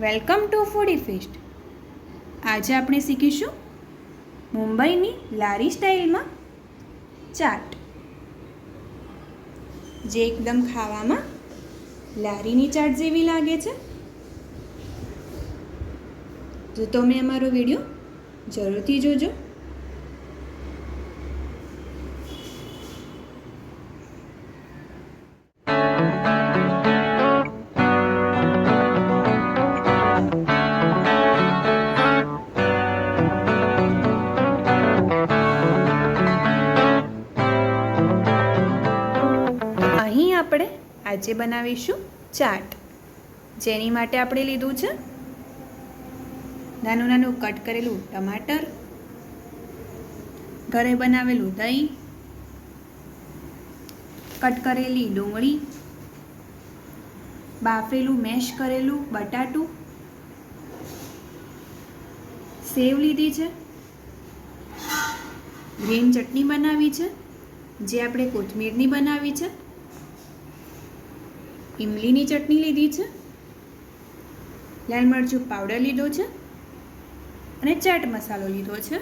Welcome to foodie fist. આજે આપણે શીખીશું મુંબઈની લારી સ્ટાઇલમાં ચાટ. જે એકદમ ખાવામાં લારીની ચાટ જેવી લાગે છે. જો તમે અમારો વીડિયો જરૂરથી જોજો. આજે બનાવીશું ચાટ. જેની માટે આપણે લીધું છે નાનું નાનું કટ કરેલું ટમાટર, ઘરે બનાવેલું દહીં, કટ કરેલી ડુંગળી, બાફેલું મેશ કરેલું બટાટું, સેવ લીધી છે, ગ્રીન ચટણી બનાવી છે, જે આપણે કોથમીરની બનાવી છે ઇમલીની ચટણી લીધી છે. લાલ મરચું પાવડર લીધો છે અને ચાટ મસાલો લીધો છે.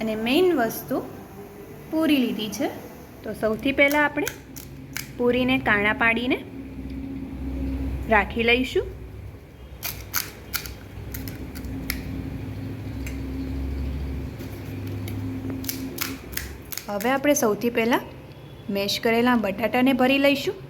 અને મેઇન વસ્તુ પૂરી લીધી છે. તો સૌથી પહેલાં આપણે પૂરીને કાણા પાડીને રાખી લઈશું. હવે આપણે સૌથી પહેલાં મેશ કરેલા બટાટાને ભરી લઈશું.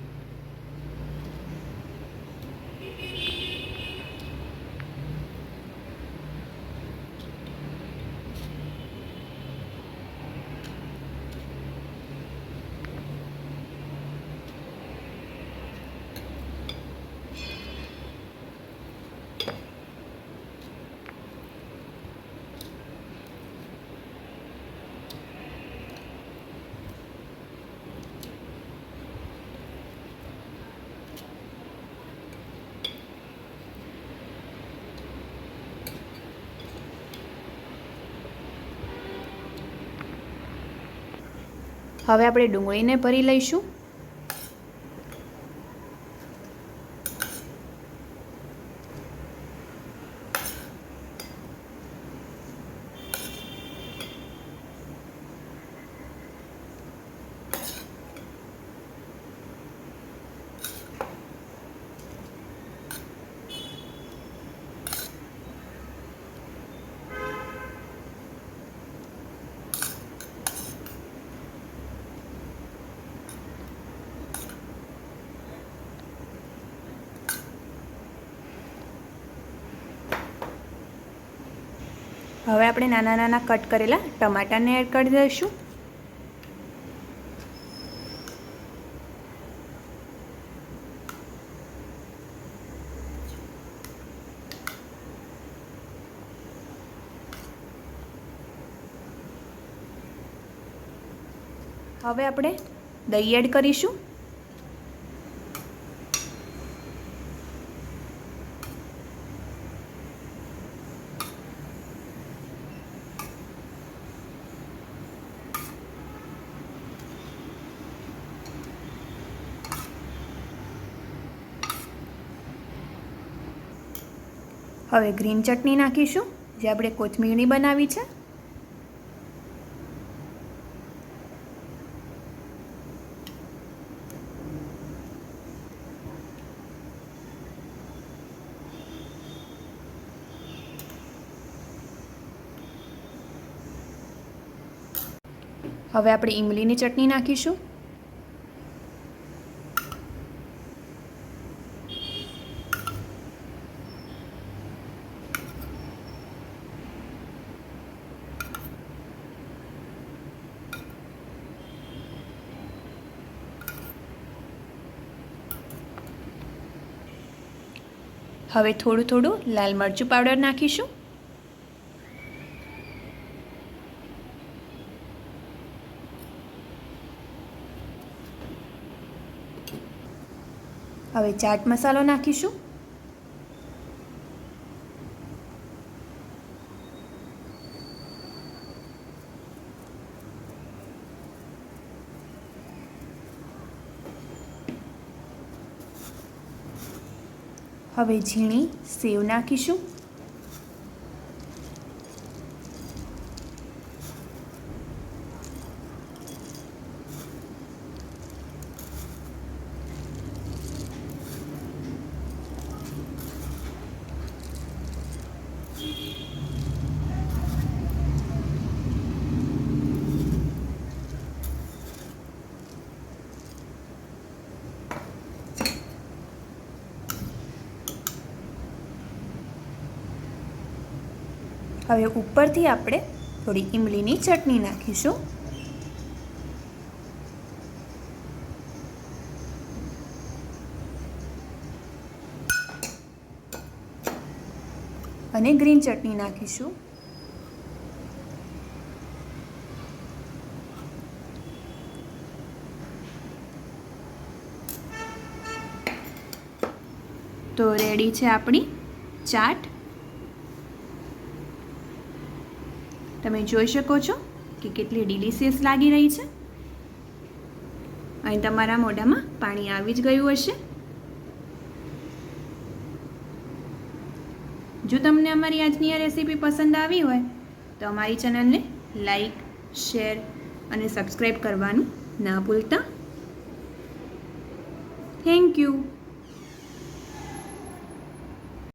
હવે આપણે ડુંગળીને ભરી લઈશું. હવે આપણે નાના નાના કટ કરેલા ટમાટાને એડ કરી દઈશું. હવે આપણે દહીં એડ કરીશું. હવે ગ્રીન ચટણી નાખીશું જે આપણે કોથમીરની બનાવી છે. હવે આપણે ઈમલીની ચટણી નાખીશું. હવે થોડું થોડું લાલ મરચું પાવડર નાખીશું. હવે ચાટ મસાલો નાખીશું. હવે ઝીણી સેવ નાખીશું. હવે ઉપરથી આપણે થોડી ઇમલીની ચટણી નાખીશું. અને ગ્રીન ચટણી નાખીશું. તો રેડી છે આપણી ચાટ. તમે જોઈ શકો છો કે કેટલી ડિલિશિયસ લાગી રહી છે. અહીં તમારા મોઢામાં પાણી આવી જ ગયું હશે. જો તમને અમારી આજની આ રેસીપી પસંદ આવી હોય, તો અમારી ચેનલને લાઈક, શેર અને સબસ્ક્રાઈબ કરવાનું ના ભૂલતા. Thank you